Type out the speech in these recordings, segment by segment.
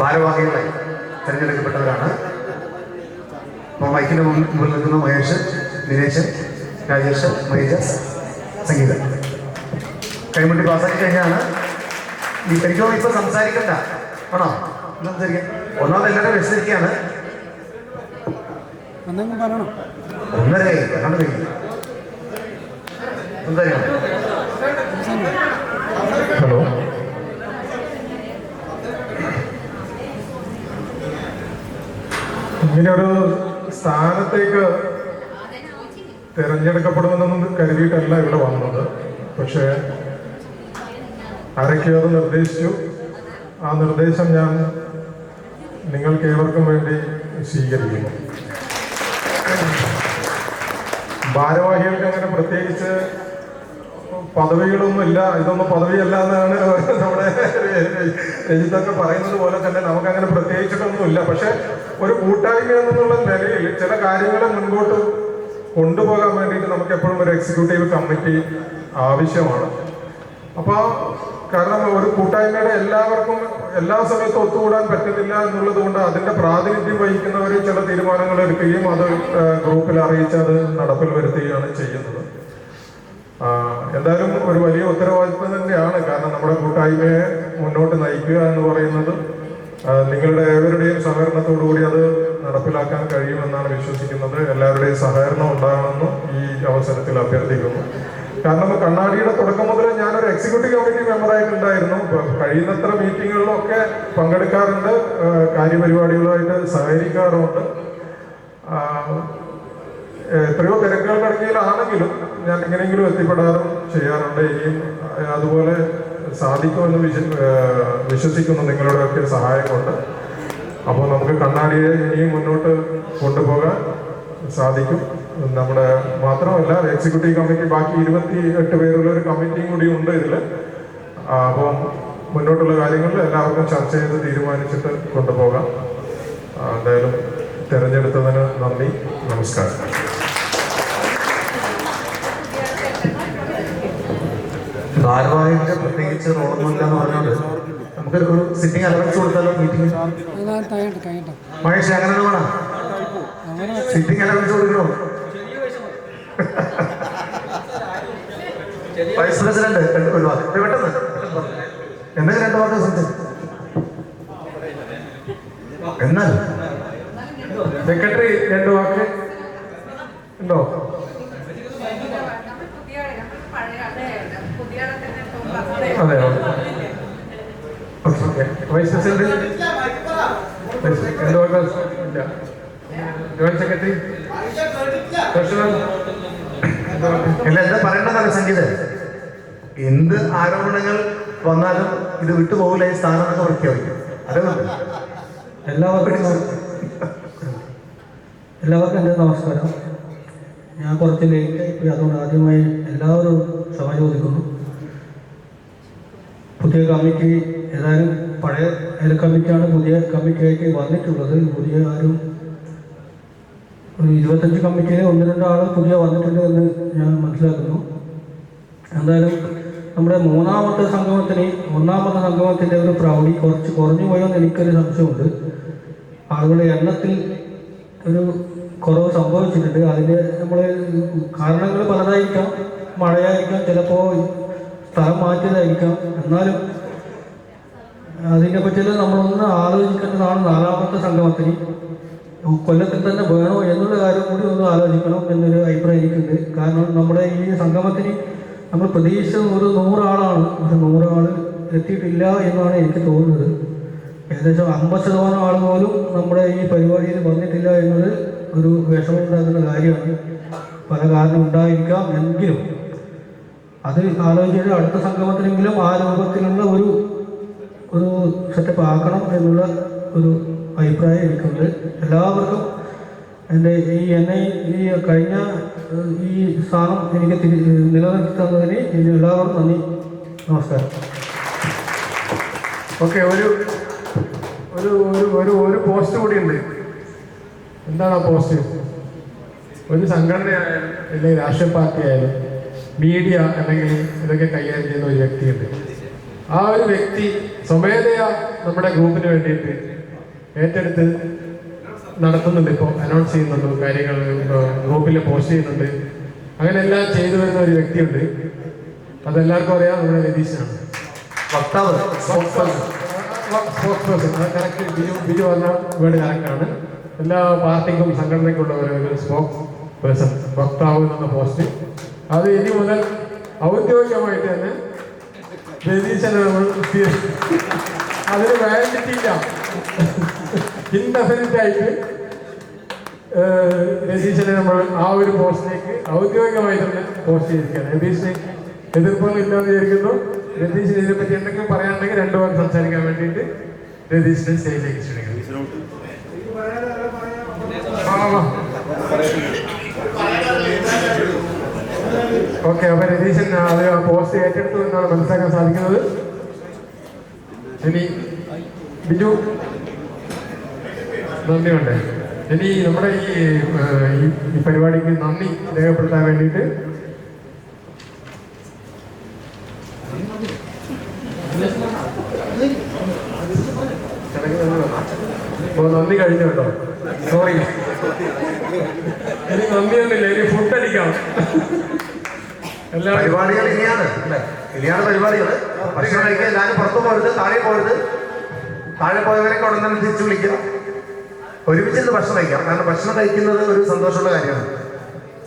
ഭാരവാഹികളായി തിരഞ്ഞെടുക്കപ്പെട്ടവരാണ്. അപ്പോൾ മൈക്കിന്റെ മുന്നിൽ നിൽക്കുന്ന മഹേഷ് ദിനേശൻ രാജേഷ് മഹേജ സംഗീത. കൈമുട്ടി പാസ്സാക്കി കഴിഞ്ഞാണ്. ഈ എനിക്കോ ഇപ്പൊ സംസാരിക്കണ്ട. ആണോ? സംസാരിക്കാം. ഒന്നാമത് എല്ലാവരും പറയണം. ഒന്നര സംസാരിക്കണം ഇങ്ങനെ ഒരു സ്ഥാനത്തേക്ക് തിരഞ്ഞെടുക്കപ്പെടുമെന്നൊന്നും കരുതിയിട്ടല്ല ഇവിടെ വന്നത്. പക്ഷേ ആരൊക്കെയോ നിർദ്ദേശിച്ചു. ആ നിർദ്ദേശം ഞാൻ നിങ്ങൾക്ക് ഏവർക്കും വേണ്ടി സ്വീകരിക്കുന്നു. ഭാരവാഹികൾക്ക് അങ്ങനെ പ്രത്യേകിച്ച് പദവികളൊന്നും ഇല്ല. ഇതൊന്നും പദവിയല്ല എന്നാണ് നമ്മുടെ രജിത്തൊക്കെ പറയുന്നത് പോലെ തന്നെ നമുക്കങ്ങനെ പ്രത്യേകിച്ചിട്ടൊന്നുമില്ല. പക്ഷെ ഒരു കൂട്ടായ്മ എന്നുള്ള നിലയിൽ ചില കാര്യങ്ങളെ മുൻപോട്ട് കൊണ്ടുപോകാൻ വേണ്ടിയിട്ട് നമുക്ക് എപ്പോഴും ഒരു എക്സിക്യൂട്ടീവ് കമ്മിറ്റി ആവശ്യമാണ്. അപ്പോൾ കാരണം ഒരു കൂട്ടായ്മയുടെ എല്ലാവർക്കും എല്ലാ സമയത്തും ഒത്തുകൂടാൻ പറ്റുന്നില്ല എന്നുള്ളത് കൊണ്ട് അതിന്റെ പ്രാതിനിധ്യം വഹിക്കുന്നവർ ചില തീരുമാനങ്ങൾ എടുക്കുകയും അത് ഗ്രൂപ്പിൽ അറിയിച്ച് അത് നടപ്പിൽ വരുത്തുകയാണ് ചെയ്യുന്നത്. എന്തായാലും ഒരു വലിയ ഉത്തരവാദിത്വം തന്നെയാണ്. കാരണം നമ്മുടെ കൂട്ടായ്മയെ മുന്നോട്ട് നയിക്കുക എന്ന് പറയുന്നത് നിങ്ങളുടെ ഏവരുടെയും സഹകരണത്തോടു കൂടി അത് നടപ്പിലാക്കാൻ കഴിയുമെന്നാണ് വിശ്വസിക്കുന്നത്. എല്ലാവരുടെയും സഹകരണം ഉണ്ടാകണമെന്ന് ഈ അവസരത്തിൽ അഭ്യർത്ഥിക്കുന്നു. കാരണം കണ്ണാടിയുടെ തുടക്കം മുതൽ ഞാനൊരു എക്സിക്യൂട്ടീവ് കമ്മിറ്റി മെമ്പറായിട്ടുണ്ടായിരുന്നു കഴിയുന്നത്ര മീറ്റിങ്ങുകളിലൊക്കെ പങ്കെടുക്കാറുണ്ട്. കാര്യപരിപാടികളുമായിട്ട് സഹകരിക്കാറുമുണ്ട്. ആ, എത്രയോ തിരക്കുകൾ കടങ്ങിയിലാണെങ്കിലും ഞാൻ എങ്ങനെയെങ്കിലും എത്തിപ്പെടാറും ചെയ്യാറുണ്ട്. ഇനിയും അതുപോലെ സാധിക്കുമെന്ന് വിശ്വ വിശ്വസിക്കുന്നു. നിങ്ങളുടെയൊക്കെ സഹായം കൊണ്ട് അപ്പോൾ നമുക്ക് കണ്ണാടിയെ ഇനിയും മുന്നോട്ട് കൊണ്ടുപോകാൻ സാധിക്കും. നമ്മുടെ മാത്രമല്ല എക്സിക്യൂട്ടീവ് കമ്മിറ്റി ബാക്കി ഇരുപത്തി എട്ട് പേരുള്ള ഒരു കമ്മിറ്റിയും കൂടി ഉണ്ട് ഇതിൽ അപ്പം മുന്നോട്ടുള്ള കാര്യങ്ങളിൽ എല്ലാവർക്കും ചർച്ച ചെയ്ത് തീരുമാനിച്ചിട്ട് കൊണ്ടുപോകാം. എന്തായാലും തിരഞ്ഞെടുത്തതിന് നന്ദി. നമസ്കാരം. ഭാരവാഹികളുടെ പ്രത്യേകിച്ച് റോളൊന്നുമില്ല എന്ന് പറഞ്ഞുകൊണ്ട് നമുക്ക് ഒരു സിറ്റിംഗ് അലവൻസ് കൊടുത്താലോ മീറ്റിംഗ് മഹേഷ് അങ്ങനെ വേണം സിറ്റിംഗ് അലവൻസ് കൊടുക്കണോ? വൈസ് പ്രസിഡന്റ് രണ്ട് ഒരു വാക്ക് ഏയ് പെട്ടെന്ന്. എന്തെങ്കിലും രണ്ട് വാർത്ത സംസാരിച്ചു എന്നാൽ? സെക്രട്ടറി രണ്ട് വാക്ക്. ഉണ്ടോ? അതെ ഓക്കെ വൈസ് പ്രസിഡന്റ് വാക്ക് ഇല്ല. ജോയിന്റ് സെക്രട്ടറി ട്രഷറർ ഇല്ല എന്താ പറയേണ്ടതാണ് സംഗീത? എന്ത് ആരോപണങ്ങൾ വന്നാലും ഇത് വിട്ടുപോകില്ല ഈ സ്ഥാനം എന്നൊക്കെ പ്രഖ്യാപിക്കും അതേ എല്ലാവർക്കും എല്ലാവർക്കും എന്റെ നമസ്കാരം. ഞാൻ കുറച്ച് ലേറ്റ് അതുകൊണ്ട് ആദ്യമായി എല്ലാവരും ക്ഷമ ചോദിക്കുന്നു. പുതിയ കമ്മിറ്റി ഏതായാലും പഴയ ഏല കമ്മിറ്റിയാണ് പുതിയ കമ്മിറ്റിയായിട്ട് വന്നിട്ടുള്ളത്. പുതിയ ആരും ഒരു ഇരുപത്തഞ്ച് കമ്മിറ്റിയിൽ ഒന്ന് രണ്ടാൾ പുതിയ വന്നിട്ടുണ്ട് എന്ന് ഞാൻ മനസ്സിലാക്കുന്നു. എന്തായാലും നമ്മുടെ മൂന്നാമത്തെ സംഗമത്തിന് ഒന്നാമത്തെ സംഗമത്തിന്റെ ഒരു പ്രൗഢി കുറച്ച് കുറഞ്ഞു പോയോ എന്ന് എനിക്കൊരു സംശയമുണ്ട്. ആളുകളുടെ എണ്ണത്തിൽ ഒരു കുറവ് സംഭവിച്ചിട്ടുണ്ട്. അതിന്റെ നമ്മൾ കാരണങ്ങൾ പലതായിരിക്കാം മഴയായിരിക്കാം ചിലപ്പോൾ സ്ഥലം മാറ്റിയതായിരിക്കാം. എന്നാലും അതിനെ പറ്റി നമ്മളൊന്ന് ആലോചിക്കേണ്ടതാണ് നാലാമത്തെ സംഗമത്തിന്. കൊല്ലത്തിൽ തന്നെ വേണോ എന്നുള്ള കാര്യം കൂടി ഒന്ന് ആലോചിക്കണം എന്നൊരു അഭിപ്രായം എനിക്കുണ്ട് കാരണം നമ്മുടെ ഈ സംഗമത്തിന് നമ്മൾ പ്രതീക്ഷിച്ചത് ഒരു നൂറാളാണ്. പക്ഷെ നൂറാൾ എത്തിയിട്ടില്ല എന്നാണ് എനിക്ക് തോന്നുന്നത്. ഏകദേശം അമ്പത് ശതമാനം ആൾ പോലും നമ്മുടെ ഈ പരിപാടിയിൽ വന്നിട്ടില്ല എന്നത് ഒരു വിഷമമുണ്ടാകുന്ന കാര്യമാണ്. പല കാരണം ഉണ്ടായിരിക്കാം. എങ്കിലും അത് ആലോചിച്ചിട്ട് അടുത്ത സംഗമത്തിലെങ്കിലും ആ രൂപത്തിലുള്ള ഒരു ഒരു സെറ്റപ്പ് ആക്കണം എന്നുള്ള ഒരു അഭിപ്രായം എനിക്കുണ്ട്. എല്ലാവർക്കും എന്റെ ഈ എന്നെ ഈ കഴിഞ്ഞ ഈ സ്ഥാനം എനിക്ക് നിലനിർത്തി തന്നതിന് എല്ലാവർക്കും നന്ദി. നമസ്കാരം. ഓക്കെ ഒരു ഒരു ഒരു ഒരു ഒരു പോസ്റ്റ് കൂടി ഉണ്ട്. എന്താണ് ആ പോസ്റ്റ്? ഒരു സംഘടനയായാലും അല്ലെങ്കിൽ രാഷ്ട്രീയ പാർട്ടി ആയാലും മീഡിയ അല്ലെങ്കിൽ ഇതൊക്കെ കൈകാര്യം ചെയ്യുന്ന ഒരു വ്യക്തിയുണ്ട്. ആ ഒരു വ്യക്തി സ്വമേധയാ നമ്മുടെ ഗ്രൂപ്പിന് വേണ്ടിയിട്ട് ഏറ്റെടുത്ത് നടത്തുന്നുണ്ട്. ഇപ്പോൾ അനൗൺസ് ചെയ്യുന്നുണ്ട് കാര്യങ്ങൾ ഗ്രൂപ്പിൽ പോസ്റ്റ് ചെയ്യുന്നുണ്ട്. അങ്ങനെ എല്ലാം ചെയ്തു വരുന്ന ഒരു വ്യക്തിയുണ്ട്. അതെല്ലാവർക്കും അറിയാം നമ്മുടെ രതീശനാണ്. വക്താവ്. spokesperson. സ്പോർട്സ് പേഴ്സൺ അത് കറക്റ്റ് ബിജു ബിജു പറഞ്ഞ വേർഡ് കറക്റ്റാണ് എല്ലാ പാർട്ടിക്കും സംഘടനയ്ക്കുള്ള ഒരു സ്പോക്സ് പേഴ്സൺ വക്താവ് എന്ന പോസ്റ്റ് അത് ഇനി മുതൽ ഔദ്യോഗികമായിട്ട് തന്നെ രതീശനെ നമ്മൾ അതിന് വാലിഡിറ്റി ഇല്ല ഇൻഡെഫിനിറ്റ് ആയിട്ട് ഏഹ്, രതീശനെ നമ്മൾ ആ ഒരു പോസ്റ്റിലേക്ക് ഔദ്യോഗികമായി തന്നെ പോസ്റ്റ് ചെയ്തിരിക്കുകയാണ്. രതീഷിന് എതിർപ്പൊന്നും ഇല്ലാന്ന് വിചാരിക്കുന്നു. രതീഷിന് ഇതിനെപ്പറ്റി എന്തെങ്കിലും പറയാനുണ്ടെങ്കിൽ രണ്ടു പേർ സംസാരിക്കാൻ വേണ്ടിയിട്ട് രതീഷിനെ സ്റ്റേജിലേക്ക് ക്ഷണിക്കുന്നു. ഓക്കെ അപ്പൊ രതീശൻ അത് പോസ്റ്റ് ഏറ്റെടുത്തു എന്നാണ് മനസ്സിലാക്കാൻ സാധിക്കുന്നത്. ഇനി ബിജു നന്ദിയുണ്ട്. ഇനി നമ്മുടെ ഈ ഈ- പരിപാടിക്ക് നന്ദി രേഖപ്പെടുത്താൻ വേണ്ടിയിട്ട്. നന്ദി കഴിഞ്ഞു കേട്ടോ. സോറി ഇനി നന്ദിയൊന്നുമില്ല ഇനി ഫുഡ് അടിക്കാം. പരിപാടികൾ ഇനിയാണ് അല്ലേ? ഇനിയാണ് പരിപാടികൾ. ഭക്ഷണം കഴിക്കുക എല്ലാവരും പുറത്തു പോകരുത് താഴെ പോകരുത്. താഴെ പോയവരൊക്കെ ഉടനെ തിരിച്ചു വിളിക്കുക. ഒരുമിച്ചിരുന്ന് ഭക്ഷണം കഴിക്കാം. കാരണം ഭക്ഷണം കഴിക്കുന്നത് ഒരു സന്തോഷമുള്ള കാര്യമാണ്.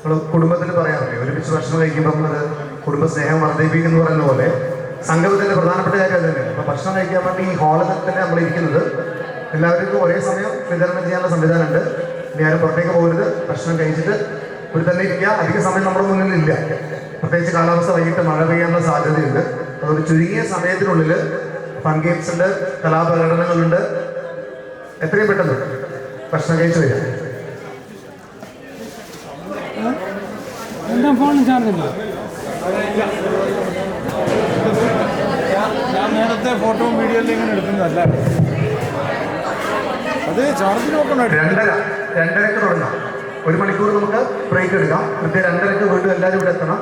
നമ്മൾ കുടുംബത്തിൽ പറയാറില്ലേ ഒരുമിച്ച് ഭക്ഷണം കഴിക്കുമ്പോൾ അത് കുടുംബ സ്നേഹം വർദ്ധിപ്പിക്കുന്നു പറയുന്ന പോലെ സംഗമത്തിന്റെ പ്രധാനപ്പെട്ട കാര്യം തന്നെയാണ്. അപ്പൊ ഭക്ഷണം കഴിക്കാൻ വേണ്ടി ഈ ഹാളിൽ തന്നെ നമ്മൾ ഇരിക്കുന്നത്. എല്ലാവർക്കും ഒരേ സമയം വിതരണം ചെയ്യാനുള്ള സംവിധാനമുണ്ട്. ഇനി ആരും പുറത്തേക്ക് പോകരുത്. ഭക്ഷണം കഴിച്ചിട്ട് ഒരു തന്നെ ഇരിക്കുക. അധിക സമയം നമ്മുടെ മുന്നിലില്ല പ്രത്യേകിച്ച് കാലാവസ്ഥ വൈകിട്ട് മഴ പെയ്യാനുള്ള സാധ്യതയുണ്ട്. അതുകൊണ്ട് ചുരുങ്ങിയ സമയത്തിനുള്ളിൽ ഫൺ ഗെയിംസ് ഉണ്ട് കലാപ്രകടനങ്ങളുണ്ട് എത്രയും പെട്ടെന്ന് ഭക്ഷണം കഴിച്ചു വരിക. ചാർജില്ല ഞാൻ നേരത്തെ ഫോട്ടോയും വീഡിയോയിലും ഇങ്ങനെ എടുക്കുന്നതല്ല. അത് ചാർജ് നോക്കണോ രണ്ടര രണ്ടരക്ക് തുടങ്ങാം. ഒരു മണിക്കൂർ നമുക്ക് ബ്രേക്ക് എടുക്കാം. കൃത്യം രണ്ടരക്ക് വീണ്ടും എല്ലാവരും ഇവിടെ എത്തണം.